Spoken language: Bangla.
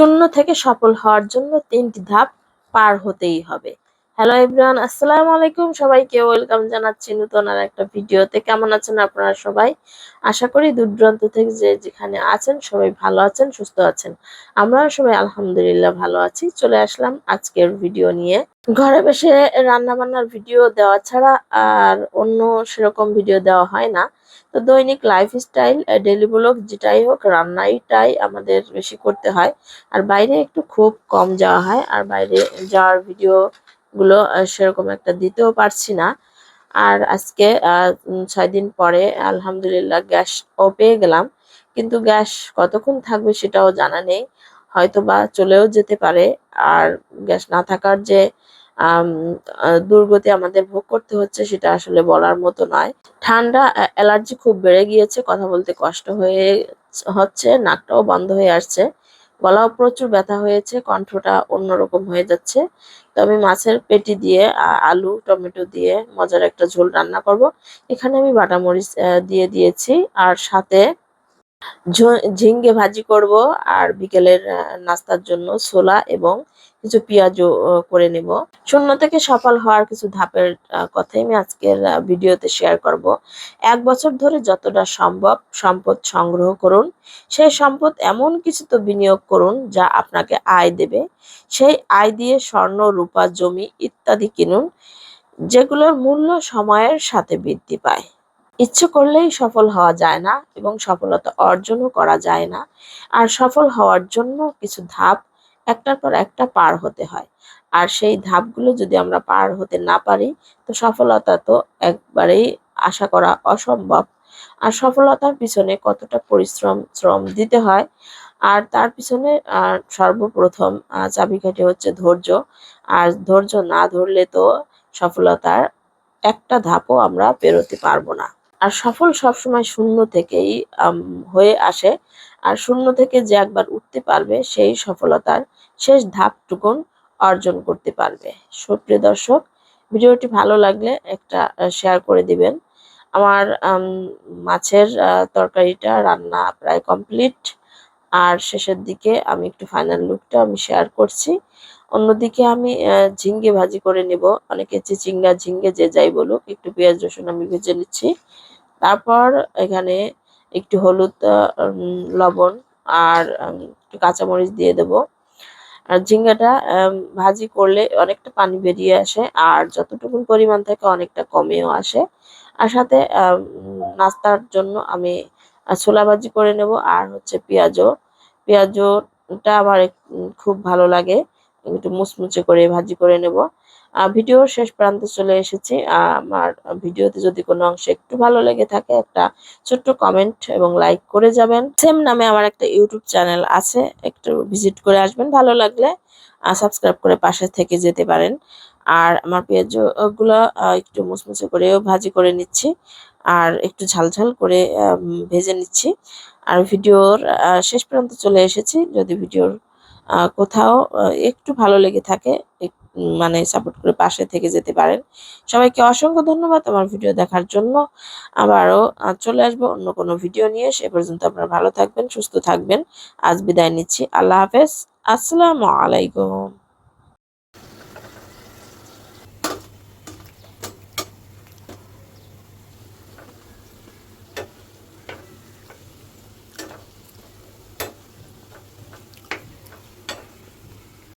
শূন্য থেকে সফল হওয়ার জন্য তিনটি ধাপ পার হতেই হবে। হ্যালো এভরিওয়ান আসসালামু আলাইকুম সবাইকে ওয়েলকাম জানাচ্ছি নতুন আর একটা ভিডিওতে। কেমন আছেন আপনারা সবাই? আশা করি দূর দূরান্ত থেকে যে যেখানে আছেন, সবাই ভালো আছেন, সুস্থ আছেন। আমরা সবাই আলহামদুলিল্লাহ ভালো আছি। চলে আসলাম আজকের ভিডিও নিয়ে। ঘরে বসে রান্না বান্নার ভিডিও দেওয়া ছাড়া আর অন্য সেরকম ভিডিও দেওয়া হয় না। তো দৈনিক লাইফস্টাইল ডেলি ব্লগ যেটাই হোক, রান্নাইটাই আমাদের বেশি করতে হয়। আর বাইরে একটু খুব কম যাওয়া হয়। আর বাইরে যাওয়ার ভিডিও গুলো সেরকম একটা দিতেও পারছি না। আর আজকে ছয় দিন পরে আলহামদুলিল্লাহ গ্যাস ও পেয়ে গেলাম। কিন্তু গ্যাস কতক্ষণ থাকবে সেটাও জানা নেই। হয়তো বা চলেও যেতে পারে। আর গ্যাস না থাকার যে দুর্গতি আমাদের ভোগ করতে হচ্ছে সেটা আসলে বলার মতো নয়। ঠান্ডা অ্যালার্জি খুব বেড়ে গিয়েছে। কথা বলতে কষ্ট হয়ে হচ্ছে, নাকটাও বন্ধ হয়ে আসছে। গলাও প্রচুর ব্যথা হয়েছে, কণ্ঠটা অন্যরকম হয়ে যাচ্ছে। তো আমি মাছের পেটি দিয়ে আলু, টমেটো দিয়ে মজার একটা ঝোল রান্না করব। এখানে আমি বাটা মরিচ দিয়ে দিয়েছি। আর সাথে ঝিঙ্গে ভাজি করব আর বিকেলের নাস্তার জন্য ছোলা এবং কিছু পেঁয়াজও করে নেব। শূন্য থেকে সফল হওয়ার কিছু ধাপের কথাই আমি আজকের ভিডিওতে শেয়ার করব। এক বছর ধরে যতটা সম্ভব সম্পদ সংগ্রহ করুন। সেই সম্পদ এমন কিছুতে বিনিয়োগ করুন যা আপনাকে আয় দেবে। সেই আয় দিয়ে স্বর্ণ, রূপা, জমি ইত্যাদি কিনুন, যেগুলোর মূল্য সময়ের সাথে বৃদ্ধি পায়। ইচ্ছে করলেই সফল হওয়া যায় না এবং সফলতা অর্জনও করা যায় না। আর সফল হওয়ার জন্য কিছু ধাপ একটার পর একটা পার হতে হয়। আর সেই ধাপগুলো যদি আমরা পার হতে না পারি, তো সফলতা তো একবারেই আশা করা অসম্ভব। আর সফলতার পিছনে কতটা পরিশ্রম, শ্রম দিতে হয়, আর তার পিছনে সর্বপ্রথম চাবিকাঠি হচ্ছে ধৈর্য। আর ধৈর্য না ধরলে তো সফলতার একটা ধাপও আমরা পেরোতে পারব না। আর সফল সবসময় শূন্য থেকেই হয়ে আসে। আর শূন্য থেকে যে একবার উঠতে পারবে সেই সফলতার শেষ ধাপটুকুন অর্জন করতে পারবে। সুপ্রিয় দর্শক ভিডিওটি ভালো লাগলে একটা শেয়ার করে দিবেন। আমার আম, মাছের তরকারিটা রান্না প্রায় কমপ্লিট আর শেষের দিকে আমি একটু ফাইনাল লুকটা আমি শেয়ার করছি। অন্যদিকে আমি ঝিঙ্গে ভাজি করে নেব। অনেকে চিচিঙ্গা ঝিঙ্গে যে যাই বলুক একটু পেঁয়াজ রসুন আমি ভেজে নিচ্ছি। তারপর এখানে একটু হলুদ লবণ আর একটু কাঁচামরিচ দিয়ে দেব। আর ঝিঙ্গাটা ভাজি করলে অনেকটা পানি বেরিয়ে আসে আর যতটুকু পরিমাণ থাকে অনেকটা কমেও আসে। আর সাথে নাস্তার জন্য আমি ছোলা ভাজি করে নেব আর হচ্ছে পেঁয়াজও। পেঁয়াজটা আমার খুব ভালো লাগে। একটু মুচমুচে করে ভাজি করে নেব। ভিডিওর শেষ প্রান্তে চলে এসেছি। আমার ভিডিওতে যদি কোনো অংশে একটু ভালো লেগে থাকে একটা ছোট্ট কমেন্ট এবং লাইক করে যাবেন। সেম নামে আমার একটা ইউটিউব চ্যানেল আছে একটু ভিজিট করে আসবেন ভালো লাগলে সাবস্ক্রাইব করে পাশে থেকে যেতে পারেন। আর আমার পেঁয়াজগুলো আহ, একটু মুচমুচে করেও ভাজি করে নিচ্ছি আর একটু ঝালঝাল করে ভেজে নিচ্ছি। আর ভিডিওর শেষ পর্যন্ত চলে এসেছি। যদি ভিডিওর কোথাও একটু ভালো লেগে থাকে মানে সাপোর্ট করে পাশে থেকে যেতে পারেন। সবাইকে অসংখ্য ধন্যবাদ আমার ভিডিও দেখার জন্য। আবারও চলে আসব অন্য কোনো ভিডিও নিয়ে। সে পর্যন্ত আপনারা ভালো থাকবেন, সুস্থ থাকবেন। আজ বিদায় নিচ্ছি। আল্লাহ হাফেজ। আসসালামু আলাইকুম।